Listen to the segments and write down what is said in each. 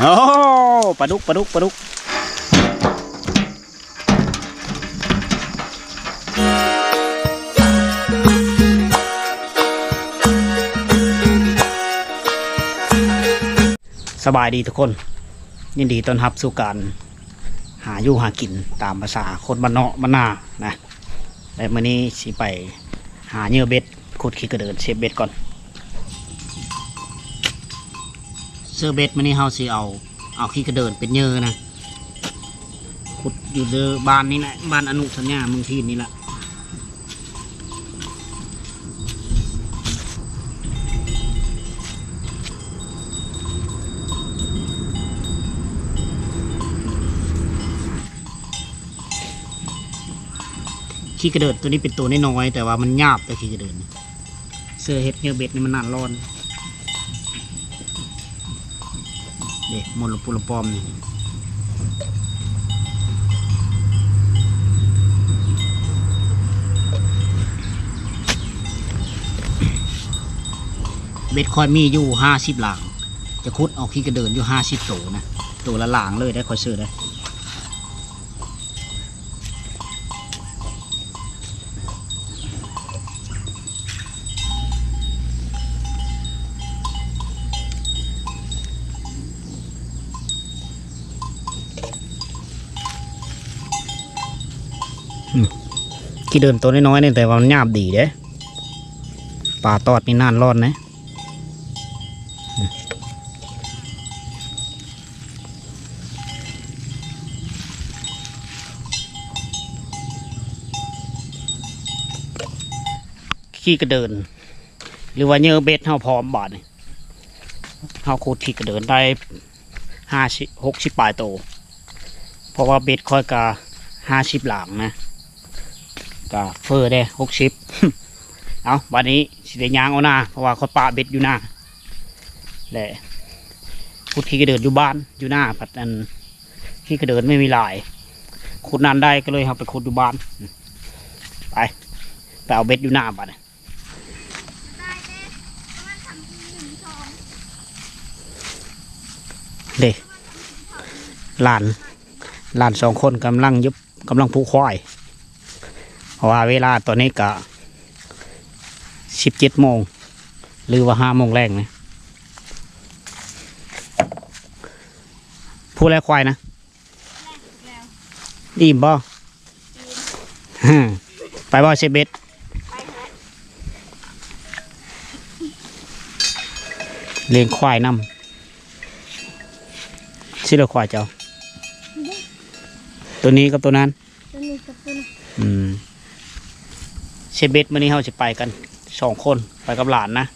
โอ้ปลาดุกปลาดุกปลาดุกสบายดีทุกคน ยินดีต้อนรับสู่การหาอยู่หากินตามภาษาคนบ้านเนาะบ้านนานะและมื้อนี้สิไปหาเหยื่อเบ็ดขุดขี้กระเดินเซฟเบ็ดก่อน เสื้อเบ็ดมันนี่เฮาสิเอา เอาขี้กระเดินเป็นเยอะนะขุดอยู่เดอบ้านนี่แหละบ้านอนุสัญญาเมืองทีนนี่แหละขี้กระเดินตัวนี้เป็นตัวน้อยๆแต่ว่ามันหยาบแต่ขี้กระเดินเสื้อเฮ็ดเนื้อเบ็ดนี่มันนานร้อน เด็กมลปุลปอมนี่เบ็ดคอยมีอยู่ห้าสิบหลางจะคุดเอาขี้กระเดินอยู่ห้าสิบตัวนะ ตัวละหลางเลยได้คอยซื้อได้ ขี้เดินตัวน้อยๆเนี่ยแต่ว่ามันหยาบดีเด้ปลาตอดนี่นานรอดนะขี้กระเดิน หรือว่าเนื้อเบ็ดเฮาพร้อมบาดนี่เฮาโคูดขี้กระเดินได้ห้าสิบหกสิบปลายโตเพราะว่าเบ็ดค่อยกาห้าสิบหลังนะ ก็เฟอร์ได้หกสิบเอาวันนี้สิได้ยางเอาหน้าเพราะว่าเขาปาเบ็ดอยู่หน้าแหละขุดขี้กระเดินอยู่บ้านอยู่หน้าปัดอันขี้กระเดินไม่มีลายขุดนานได้ก็เลยเอาไปขุดอยู่บ้าน ไปไปเอาเบ็ดอยู่หน้าบัดนี้เด็กหลานหลานสองคนกำลังยุบกำลังผูกควาย เพราะว่าเวลาตอนนี้ก็สิบเจ็ดโมง หรือว่าห้าโมงแรงนะพูดแล้วควายนะอิ่มบ่ฮึ่มไปบ่เซเบ็ดเลี้ยงควายนำชื่อควายเจ้า ตัวนี้กับตัวนั้นตัวนี้กับตัวนี้ อืม เชฟเบ็ดมื่อนี้เราจะไปกันสองคนไปกับหลานนะ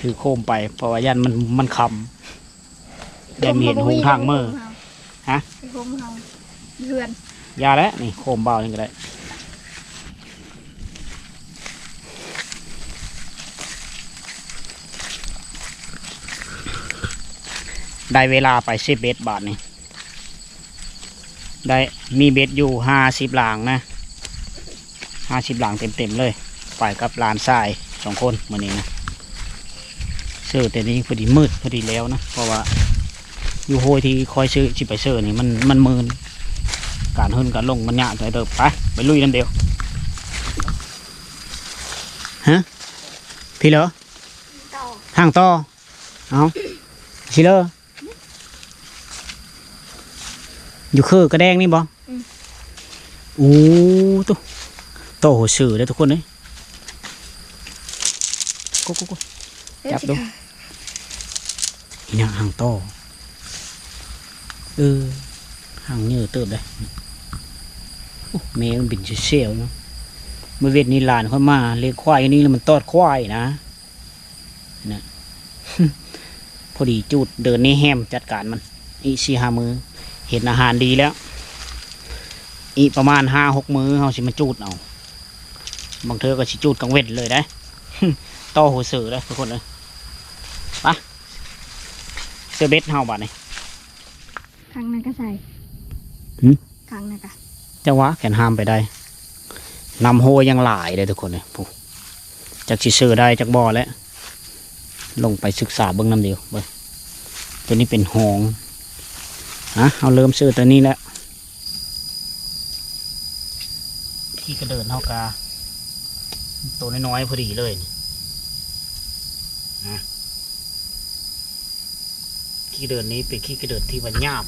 ถือโคมไปเพราะว่ายันมันมันคำได้มีเห็นหงทางเมื่อฮะไอ้หงเฮาเดือนยาแล้วนี่โคมเบานี่ก็ได้ได้เวลาไปเชฟเบ็ดบาทนี่ได้มีเบ็ดอยู่ห้าสิบหลางนะ ห้าสิบหลางเต็มๆเลย ไปกับหลานทรายสองคนมื่อนี้นะเสื้อแต่นี้พอดีมืดพอดีแล้วนะ เพราะว่าอยู่โฮยที่คอยซื้อจิไปเสื้อนี่มันมันมืนการขึ้นการลงมันยากแต่เดิมไปไปลุยนั่นเดียวฮะพี่เหรอต่อทางต่อเอาชิเลออยู่คือกระแดงนี่บ่โอ้ตุ๊ โตหัวสื่อเลยทุกคนเลยกุ๊กกุ๊กกุ๊กจับดูอีนางหางโตเออหางเนื้อเติบเลยโอ้แม่มันบินเชี่ยวๆเนาะเมื่อเวทนี้หลานเขามาเลี้ยงควายอันนี้แล้วมันตอดควายนะนะพอดีจูดเดินในแฮมจัดการมัน อีสี่ห้ามือเห็นอาหารดีแล้ว อีประมาณห้าหกมือเขาสิมาจูดเอา บางเธอก็สิจูดกลางเว้นเลยได้ต่อหัวเสือเลยทุกคนเลยไปเสื้อเบ็ดเฮาบาดนี่ครั้งนั้นก็ใส่หืมครั้งนั้นก็จังหวะแขนห้ามไปได้นำโฮยังหลายเลยทุกคนเลยผู้จากสิเสือได้จากบ่อแล้ว ลงไปศึกษาเบื้องน้ำเดียวเบิ่งตัวนี้เป็นหงฮะเอาเริ่มซื้อตัวนี้แล้วขี้กระเดินเท่ากา ตัวน้อยๆพอดีเลยนี่นะขี้เดินนี้เป็นขี้กระเดินที่มันหยาบ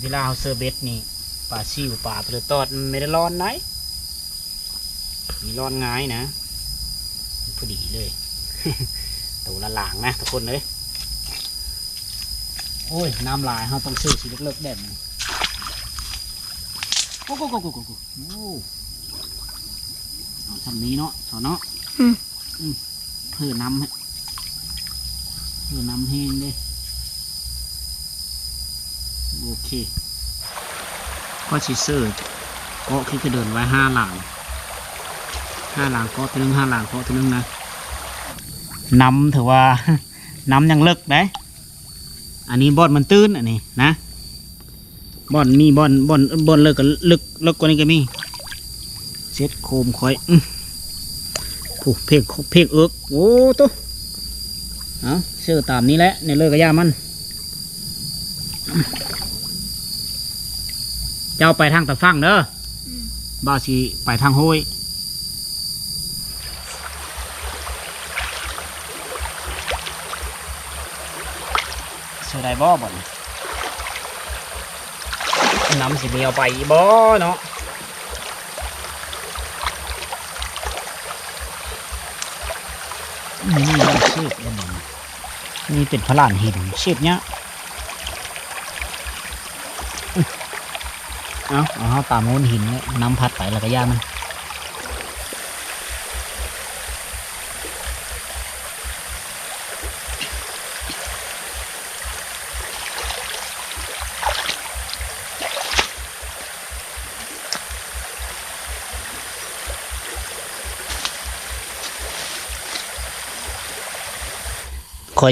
เวลาเอาเซอร์เบสนี่ปลาซิวปลาเปลือตอดไม่ได้ร้อนไหนมีร้อนง่ายนะพอดีเลยตัวละหลางนะทุกคนเลยโอ้ย น้ำลายเขาต้องซื้อสีเล็กๆแบบนี้โอ้โหโอ้โหโอ้โห โอ้เอาทำนี้เนาะสอนเนาะอืม อืมเพื่อน้ำให้เพื่อน้ำแห้งเด้โอเค ก็ชิเซอร์ก็คิดจะเดินไว้ห้าหลังห้าหลังก็ตัวหนึงห้าหลังก็ตัวหนึงนะน้ำถือว่า น้ำยังเลิกได้ อันนี้บอนมันตื้นอันนี้นะบอนมีบอนบอนบอนเลิกก็ลึกเลิกกว่านี้ก็มีเซ็ตโคมคอยอื้ อผู้เพกเพกเอิกโอ้ตัวเอาเชื่อตามนี้แหละในเลิกก็ย่ามัน เจ้าไปทางตะฟังเด้ออบาสิไปทางห้วยเสือได้บ่บ่นน้ำสิมีเอาไปบ่เนาะ นี่นี่มันเชฟแล้วบ่นนี่เป็นพระลานหินเชฟเนี้ยเอาเอาตามโน้นหินน้ำพัดไปแล้วก็ย่ามัน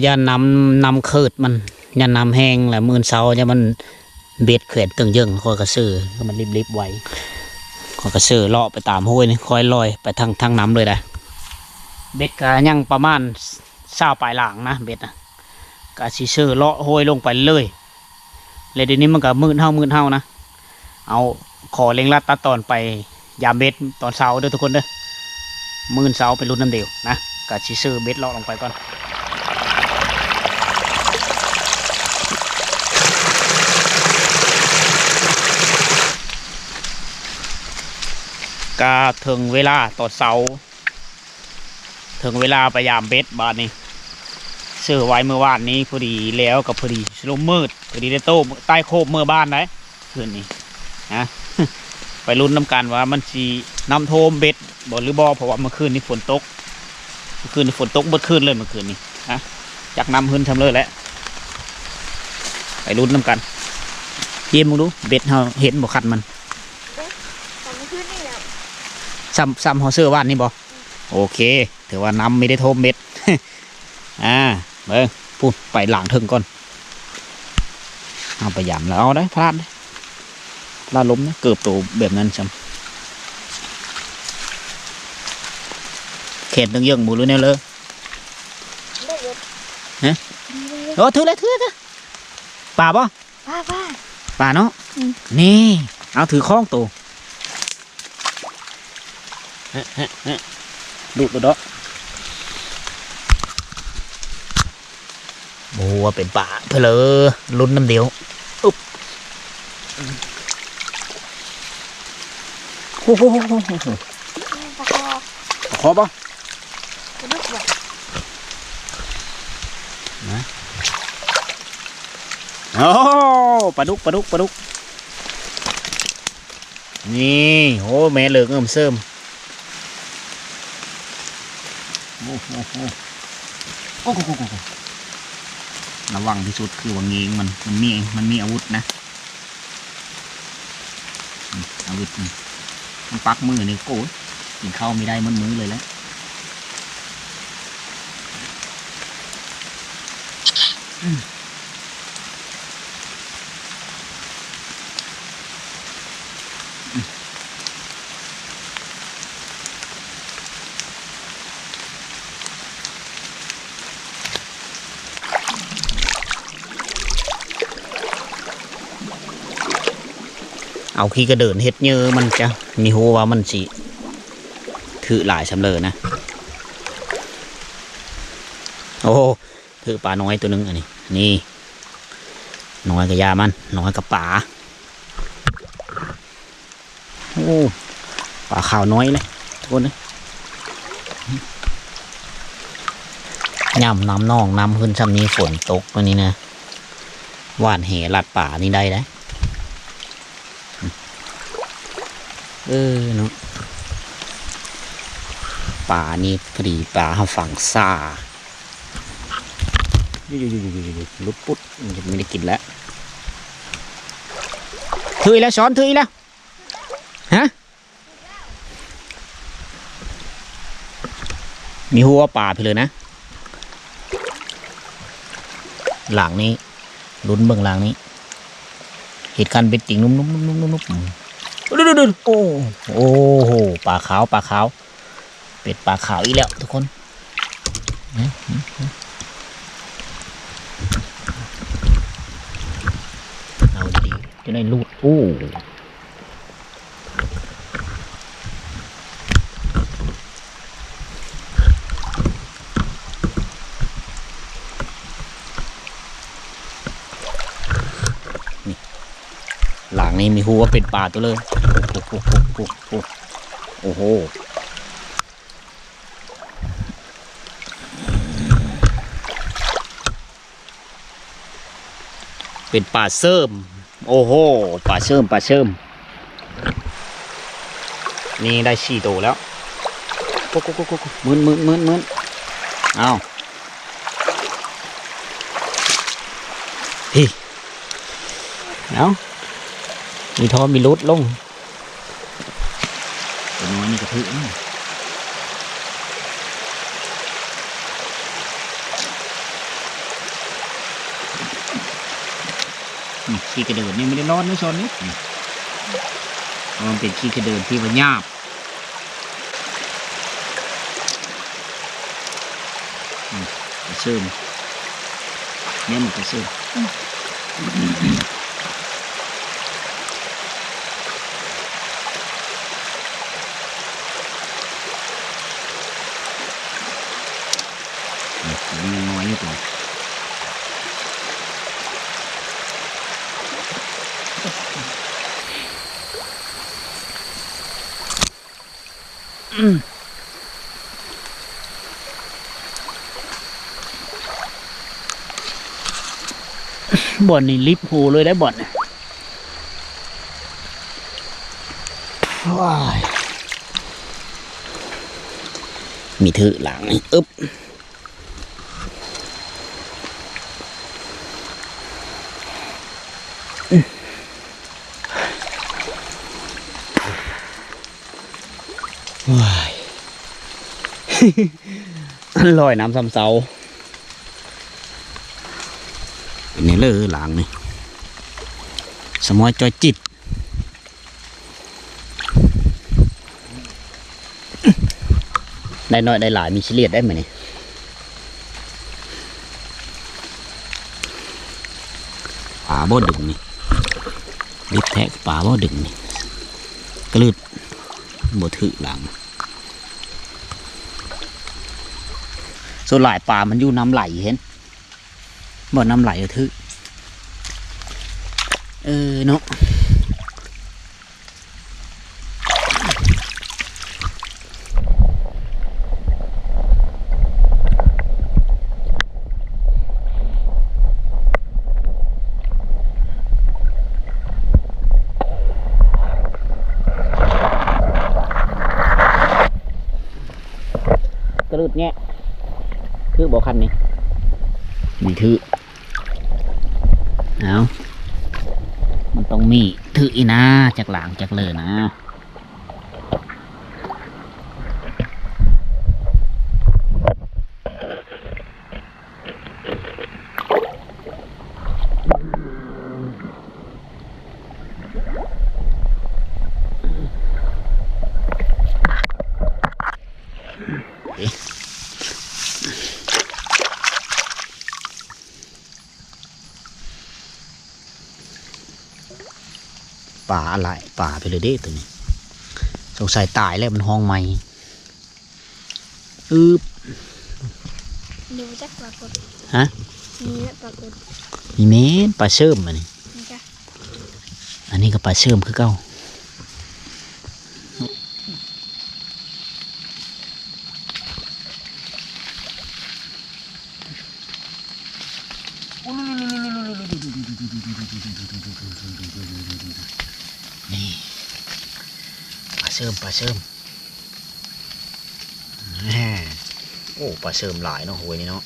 อย่านน้ำน้ำเคิดมันย่านน้ำแห้งแหละมือนเสาจะมันเบ็ดเขื่อนตึงเยิงคอยกระสือก็มันรีบๆไว้คอยกระสือเลาะไปตามห้วยนี่คอยลอยไปทางทางน้ำเลยนะเบ็ดก็ยังประมาณเศร้าปลายหลังนะเบ็ดนะกะสิซื้อเลาะห้วยลงไปเลยเลยเดี๋ยวนี้มันก็มืดเท่ามืดเท่านะเอาขอเล็งลัดตัดตอนไปยามเบ็ดตอนเช้าเด้อทุกคนเด้อมื่นเช้าไปรุ่นน้ำเดียวนะกะสิซื้อเบ็ดเลาะลงไปก่อน กาถึงเวลาตอเสาถึงเวลาไปยามเบ็ดบาทนี้ซื้อไว้เมื่อวานนี้พอดีแล้วกับพอดีลมมืดพอดีได้โต้ใต้โคบเมื่อบ้านได้คืนนี้นะไปลุ้นน้ำกันว่ามันสีน้ำโทมเบ็ดบ่หรือบ่เพราะว่าเมื่อคืนนี้ฝนตกเมื่อคืนนี้ฝนตกเมื่อคืนเลยเมื่อคืนนี้นะจากน้ำหื้นทำเลยแหละไปลุ้นน้ำกันเยี่ยมมึงดูเบ็ดเราเห็นบ่ขัดมัน ตอนนี้ขึ้นนี่แล้ว ซ้ำซ้ำฮอเซอร์ว่านนี่บอโอเคถือว่าน้ำไม่ได้โทมเม็ด อ่าเบิ้งพูดไปหลังถึงก่อน เอาไปยำแล้วเอาได้พลาดได้พลาดล้มนะเกือบตัวแบบนั้นซ้ำเขตตึงเยื่องหมูหรือแนวเลยได้เยอะฮะโอ้ถือเลยถือเลยป่าป่ะป้าป้าป่าเนาะอืมนี่ เอาถือข้องตัวฮะฮะฮะ ดูดดูดอกบัวเป็นป่าเพลอลุ้นน้ำเดียวอุ๊บโอ้โหขอปะกระดูกแบบโอ้ปลาดุกปลาดุกปลาดุก นี่ โอ้แม่เหลืองเอิ่มเสริม โอ้โหโอ้โหระวังที่สุดคือว่าเงงมันมันมีมันมีอาวุธนะอาวุธมันปักมือนี่โก้ยกินข้าวไม่ได้มันมือเลยแล้ว เอาขี้กระเดินเฮ็ดเยอะมันจะมีโหว่ามันสิถือหลายสำเลยนะ โอ้โหถือปลาน้อยตัวหนึงอันนี้นี่ น้อยกับยามัน น้อยกับปลาโอ้ปลาขาวน้อยเลยทุกคนนะย่ำน้ำนองน้ำขึ้นซ้ำนี้ฝนตกวันนี้นะหวานแหลัดป่านี่ได้นะ เออเนาะป่านี่พอดีป่าฝั่งซาอยู่ๆๆๆๆลุดปุ๊ดมันจะไม่ได้กินแล้วถือแล้วช้อนถือแล้วฮะมีหัวป่าไปเลยนะ หลังนี้ลุ้นเบื้องหลังนี้เหตุการณ์เป็นจริงนุ่มๆนุ่มๆๆๆ ดูดูดูโอ้โอ้โหปลาขาวปลาขาว เป็ดปลาขาวอีกแล้วทุกคนเอาดีจะได้ลูดโอ้ นี้มีหัวเป็นปลาตัวเลยโอ้โหโอ้โหเป็นปลาเสริมโอ้โหปลาเสริมปลาเสริมนี่ได้สี่ตัวแล้วโกุ๊กกุ๊กกุ๊กมึนมึนมึนมึนเอาเฮ้ยเอา มีทอมีรุดลงตัวน้อยนี่กระทึกนะนี่ขี้กระเดินนี่ไม่ได้รอดนะโซนนี้นี่เพราะมันเป็นขี้กระเดินที่มันหยาบอืมกระซึมเนี่ยมันกระซึมมันยังน้อยอยู่ก่อน บ่อนนี่ลิฟต์หูเลยได้บ่อนว้ายมีถือหลังอึ๊บ ลอยน้ำซ้ำเสาอันนี้เลยหลังนี่สมอยจอยจิตได้น้อยได้หลายมีเลียดได้ไหมนี่ป่าบ่ดึงนี่ริบแทะป่าบ่ดึงนี่กระลืดบ่ถือหลัง ส่วนหลายป่ามันอยู่น้ำไหลเห็นบ่น้ำไหลก็ถือเออเนาะกระลืดแงะ คือบ่คันนี้มีถือเอามันต้องมีถืออีนะจากหลังจากเลยนะ ป่าอะไรป่าไปเลยเด้ตัวนี้สงสัยตายแล้วมันห้องใหม่อืบดูจักปรากฏฮะมีและปรากฏมีเมนปลาเชื่อมอันนี้นี่จ้ะอันนี้ก็ปลาเชื่อมคือเก้า นี่ปลาเสริมปลาเสริมโอ้ปลาเสริมหลายเนาะโวยนี่เนาะ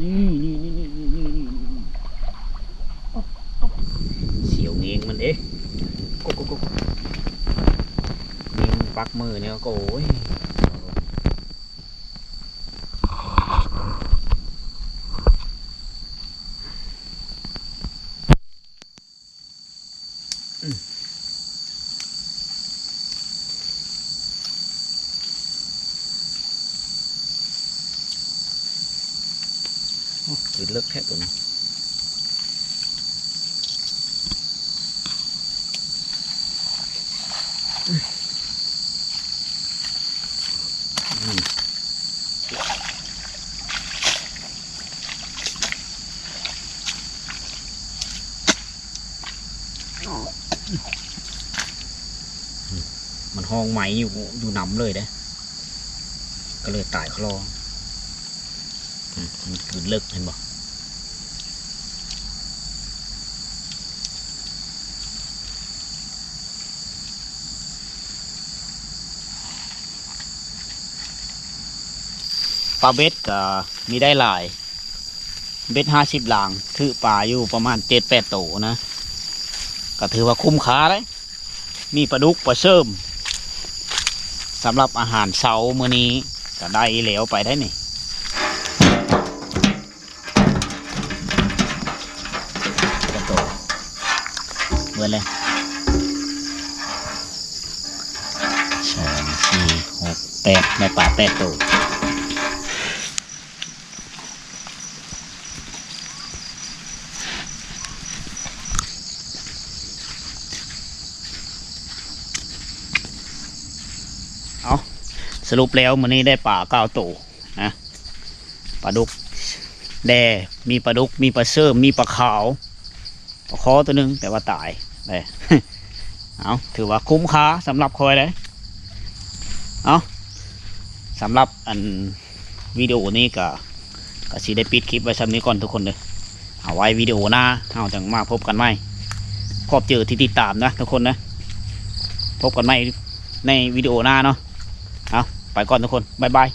นี่นี่นี่นี่นี่นี่นี่เสียวเงงมันเอ๊ะกุ๊กกุ๊กกุ๊กเงงปัก มือเนี่ยก็โอ้ยอืมโอ้จุดเลิกแค่ตัวนี้ อืม มันห้องไหมอยู่อยู่น้ำเลยเด้ก็เลยตายคลออืมมันคือเลิกเห็นบ่ปลาเบ็ดก็มีได้หลาย เบ็ดห้าสิบหลาง ถือปลาอยู่ประมาณเจ็ดแปดโตนะ ก็ถือว่าคุ้มค่าเลยมีปลาดุกปลาเชิมสำหรับอาหารเช้ามื้อนี้ก็ได้เหลวไปได้นี่กระโตเหมือนเลยสองสี่หกแปดในป่าแปดโตว สรุปแล้วมื้อนี้ได้ป่าเก้าตัวนะปลาดุกแดมีปลาดุกมีปลาเชื่อมมีปลาขาวปลาคอตัวหนึงแต่ว่าตายเลยเอาถือว่าคุ้มค่าสำหรับคอยเลยเอาสำหรับอันวิดีโอนี้ก็ก็สิได้ปิดคลิปไว้ซ้ำนี้ก่อนทุกคนเลยเอาไว้วิดีโอหน้าเอาจังมาพบกันใหม่ขอบเจอที่ติดตามนะทุกคนนะ พบกันใหม่ในวิดีโอหน้าเนาะ ไปก่อนทุกคนบ๊ายบาย